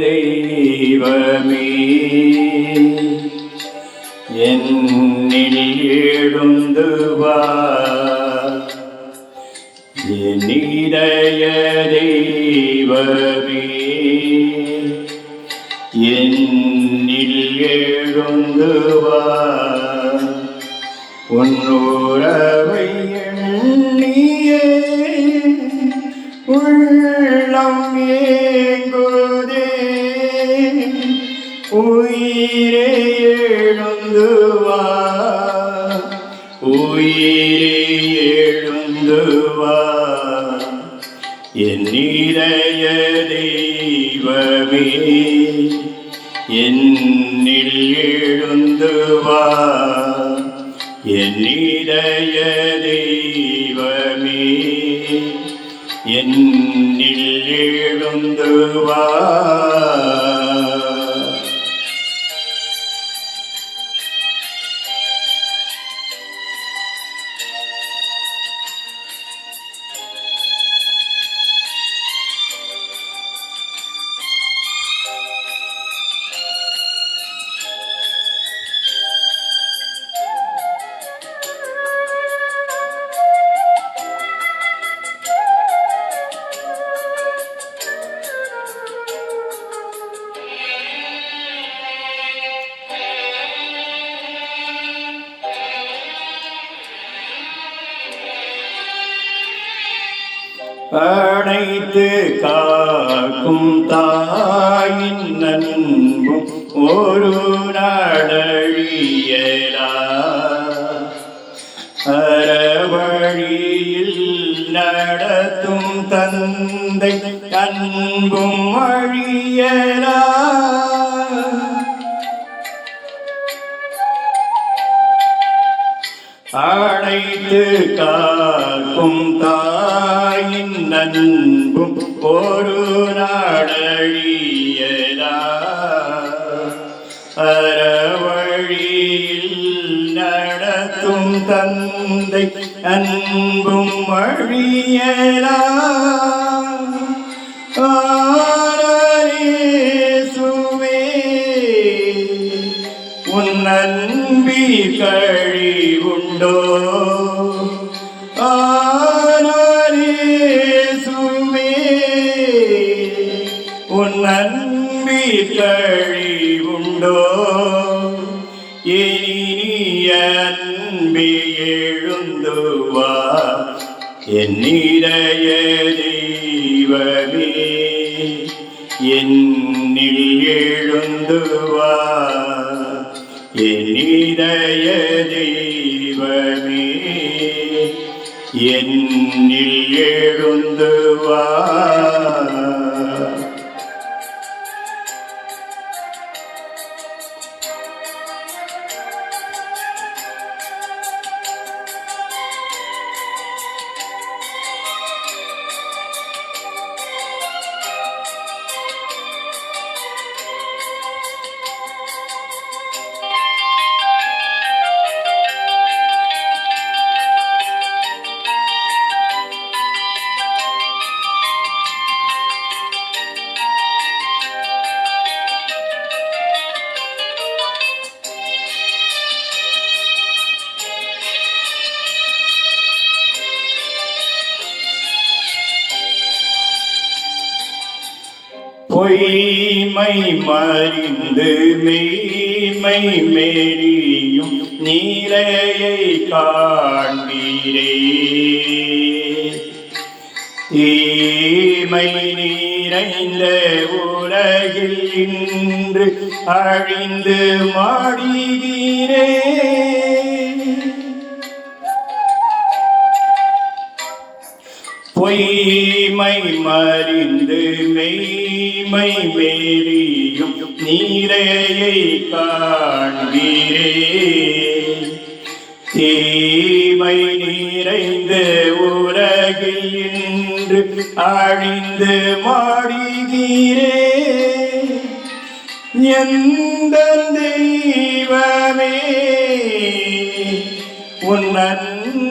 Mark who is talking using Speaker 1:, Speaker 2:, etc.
Speaker 1: தெய்வமே. என்னில் எழுந்து வா என்னிடைய தெய்வமே. என்னில் எழுந்து வா உன்னுறவை எண்ணியே. உள்ளம் ஏங்குதே உயிரே எழுந்து வா உயிரே எழுந்து வா என் இதய தெய்வமே. என்னில் எழுந்து வா என் இதய தெய்வமே. என்னில் எழுந்து வா அனைத்து காக்கும் தாயின் நண்பும் ஒரு நாடழியலா. அறவழியில் நடத்தும் தந்தை அன்பும் அழியலா. அடைத்து காக்கும் தாயின் நண்பும் ஒரு நாடழியலா அறவழியில் நடத்தும் தந்தை அன்பும் வழியலா சுவே உன் அன்பி உண்டோ? ஆனேசுவே உன் அன்பி உண்டோ இனிய அன்பி எழுந்து என் நிறைய தெய்வமே என்னில் எழுந்துவா. வா தெய்வமே என்னில் எழுந்து பொய்மை மறிந்து மெய்மை மேரியும் நீரையை காண்பீரே தீமை நீரைந்த உலகில் இன்று அழிந்து மாடுகிறே பொய்மை மறிந்து மெய் மெய்மை மேரியும் நீரையை காண்பீரே. தீமை நிறைந்த உலகில் இன்று அழிந்து மாடுகிறே எந்த தெய்வமே உன்னன்